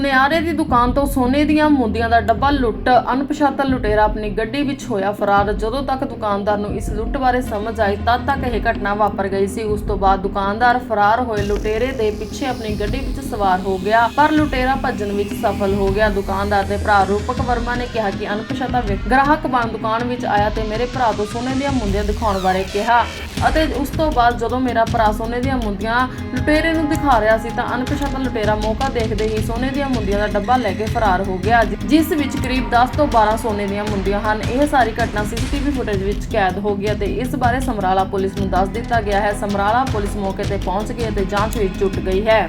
ਸੁਨਿਆਰੇ ਦੀ ਦੁਕਾਨ ਤੋਂ ਸੋਨੇ ਦੀਆਂ ਮੁੰਦੀਆਂ ਦਾ ਡੱਬਾ ਲੁੱਟ, ਅਣਪਛਾਤਾ ਲੁਟੇਰਾ ਆਪਣੀ ਗੱਡੀ ਵਿੱਚ ਹੋਇਆ ਫਰਾਰ। ਜਦੋਂ ਤੱਕ ਦੁਕਾਨਦਾਰ ਨੂੰ ਇਸ ਲੁੱਟ ਬਾਰੇ ਸਮਝ ਆਈ, ਤਦ ਤੱਕ ਇਹ ਘਟਨਾ ਵਾਪਰ ਗਈ ਸੀ। ਉਸ ਤੋਂ ਬਾਅਦ ਦੁਕਾਨਦਾਰ ਫਰਾਰ ਹੋਏ, ਲੁਟੇਰੇ ਦੇ ਪਿੱਛੇ ਆਪਣੀ ਗੱਡੀ ਵਿੱਚ ਸਵਾਰ ਹੋ ਗਿਆ, ਪਰ ਲੁਟੇਰਾ ਭੱਜਣ ਵਿੱਚ ਸਫਲ ਹੋ ਗਿਆ। ਦੁਕਾਨਦਾਰ ਦੇ ਭਰਾ ਰੂਪਕ ਵਰਮਾ ਨੇ ਕਿਹਾ ਕਿ ਅਣਪਛਾਤਾ ਗ੍ਰਾਹਕ ਬਣ ਦੁਕਾਨ ਵਿੱਚ ਆਇਆ ਤੇ ਮੇਰੇ ਭਰਾ ਤੋਂ ਸੋਨੇ ਦੀਆਂ ਮੁੰਦੀਆਂ ਦਿਖਾਉਣ ਬਾਰੇ ਕਿਹਾ ਅਤੇ ਉਸ ਤੋਂ ਬਾਅਦ ਜਦੋਂ ਮੇਰਾ ਭਰਾ ਸੋਨੇ ਦੀਆਂ ਮੁੰਦੀਆਂ ਲੁਟੇਰੇ ਨੂੰ ਦਿਖਾ ਰਿਹਾ ਸੀ ਤਾਂ ਅਣਪਛਾਤਾ ਲੁਟੇਰਾ ਮੌਕਾ ਦੇਖਦੇ ਹੀ ਸੋਨੇ ਦੀਆਂ ਮੁੰਦੀਆਂ ਦਾ ਡੱਬਾ ਲੈ ਕੇ ਫਰਾਰ ਹੋ ਗਿਆ ਜਿਸ ਵਿੱਚ ਕਰੀਬ 10 ਤੋਂ 12 ਸੋਨੇ ਦੀਆਂ ਮੁੰਦੀਆਂ ਹਨ। ਇਹ ਸਾਰੀ ਘਟਨਾ ਸੀਸੀਟੀਵੀ ਫੁਟੇਜ ਵਿੱਚ ਕੈਦ ਹੋ ਗਈ ਤੇ ਇਸ ਬਾਰੇ ਸਮਰਾਲਾ ਪੁਲਿਸ ਨੂੰ ਦੱਸ ਦਿੱਤਾ ਗਿਆ ਹੈ। ਸਮਰਾਲਾ ਪੁਲਿਸ ਮੌਕੇ ਤੇ ਪਹੁੰਚ ਗਈ ਅਤੇ ਜਾਂਚ ਵਿੱਚ ਜੁਟ ਗਈ ਹੈ।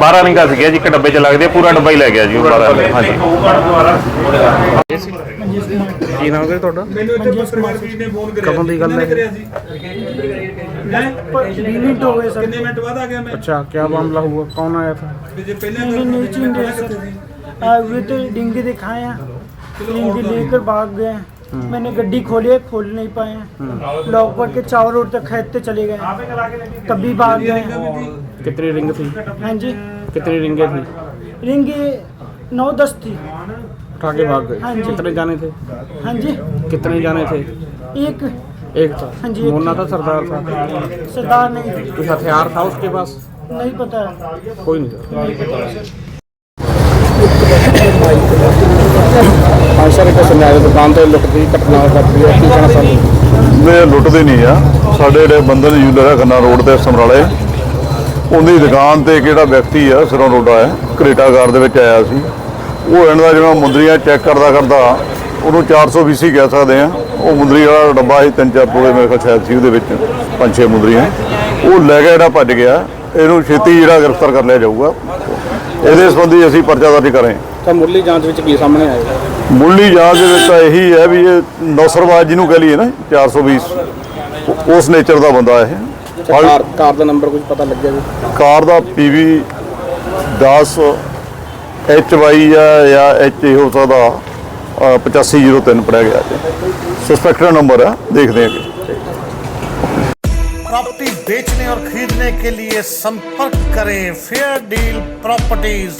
12 ਰਿੰਗਾਂ ਸੀਗੀਆਂ ਜੀ ਇੱਕ ਡੱਬੇ 'ਚ ਲੱਗਦੇ ਆ, ਪੂਰਾ ਡੱਬਾ ਹੀ ਲੈ ਗਿਆ ਜੀ ਉਹ 12 ਰਿੰਗਾਂ। ਹਾਂਜੀ ਕੀ ਨਾਮ ਹੈ ਤੁਹਾਡਾ ਕਦੋਂ ਦੀ ਗੱਲ ਹੈ मिनट हो गए सर कितने मिनट बाद आ गया मैं अच्छा क्या मामला हुआ कौन आया था मुझे पहले नहीं नहीं चिंडे सर आ, वे तो डिंगे दिखाए हैं डिंगे लेकर भाग गए हैं। मैंने गड्डी खोली है, खोल नहीं पाए हैं। लॉक पर के चारों रोड तक खेदते चले गए तभी भाग गए कितनी रिंग थी? हाँ जी। कितनी रिंगे थी? रिंग नौ दस थी। उठा के भाग गए। हाँ जी। कितने जाने थे? हाँ जी। कितने जाने थे? एक। एक था। हाँ जी, मुन्ना था। सरदार था? सरदार नहीं कुछ हथियार था उसके पास? नहीं पता। है कोई नहीं था। ਸਰ, ਇੱਕ ਸੁਨਿਆਰੇ ਦੁਕਾਨ ਤੇ ਲੁੱਟ ਦੀ ਘਟਨਾ ਵਾਪਰੀ ਹੈ। ਕੀ ਕਹਿਣਾ ਚਾਹੁੰਦੇ ਇਹ ਲੁੱਟਦੇ ਨਹੀਂ ਆ। ਸਾਡੇ ਜਿਹੜੇ ਬੰਦਨ ਜੂਲਰ ਹੈ ਖੰਨਾ ਰੋਡ ਤੇ ਸਮਰਾਲੇ। ਉਹਦੀ ਦੁਕਾਨ ਤੇ ਕਿਹੜਾ ਵਿਅਕਤੀ ਆ, ਸਿਰੋਂ ਰੋਡਾ ਹੈ। ਕਰੇਟਾਗਾਰ ਦੇ ਵਿੱਚ ਆਇਆ ਸੀ। ਉਹ ਇਹਨਾਂ ਦਾ ਜਿਹੜਾ ਮੁੰਦਰੀਆਂ ਚੈੱਕ ਕਰਦਾ ਕਰਦਾ, ਉਹਨੂੰ 420 ਕਹਿ ਸਕਦੇ ਆ। ਉਹ ਮੁੰਦਰੀ ਵਾਲਾ ਡੱਬਾ ਸੀ, ਤਿੰਨ ਚਾਰ ਪੂਰੇ ਮੇਰੇ ਕੋਲ ਸ਼ਾਇਦ ਸੀ ਉਹਦੇ ਵਿੱਚ, ਪੰਜ ਛੇ ਮੁੰਦਰੀਆਂ। ਉਹ ਲੈ ਕੇ ਜਿਹੜਾ ਭੱਜ ਗਿਆ, ਇਹਨੂੰ ਛੇਤੀ ਜਿਹੜਾ ਗ੍ਰਿਫਤਾਰ ਕਰ ਲਿਆ ਜਾਊਗਾ। ਇਹਦੇ ਸੰਬੰਧੀ ਅਸੀਂ ਪਰਚਾ ਦਰਜ ਕਰਾਂਗੇ। ਤਾਂ ਮੁੱਢਲੀ ਜਾਂਚ ਵਿੱਚ ਕੀ ਸਾਹਮਣੇ ਆਇਆ ਮੁੱਢਲੀ ਜਾਂਚ ਦੇ ਵਿੱਚ ਤਾਂ ਇਹੀ ਹੈ ਵੀ ਇਹ ਨੌਸਰਵਾਜ ਜਿਹਨੂੰ ਕਹ ਲਈਏ ਨਾ 420 ਉਹ- ਉਸ ਨੇਚਰ ਦਾ ਬੰਦਾ ਇਹ ਕਾਰ ਕਾਰ ਦਾ ਨੰਬਰ ਕੁਝ ਪਤਾ ਲੱਗਿਆ ਜੀ ਕਾਰ ਦਾ ਪੀਵੀ 10 ਐਚ ਵਾਈ ਜਾਂ ਐਚ ਹੋ ਸਕਦਾ ਅ, 8503 ਪੜਿਆ ਗਿਆ ਜੀ ਸਸਪੈਕਟਡ ਨੰਬਰ ਹੈ ਦੇਖਦੇ ਹਾਂ ਕਿ प्रॉपर्टी बेचने और खरीदने के लिए संपर्क करें फेयर डील प्रॉपर्टीज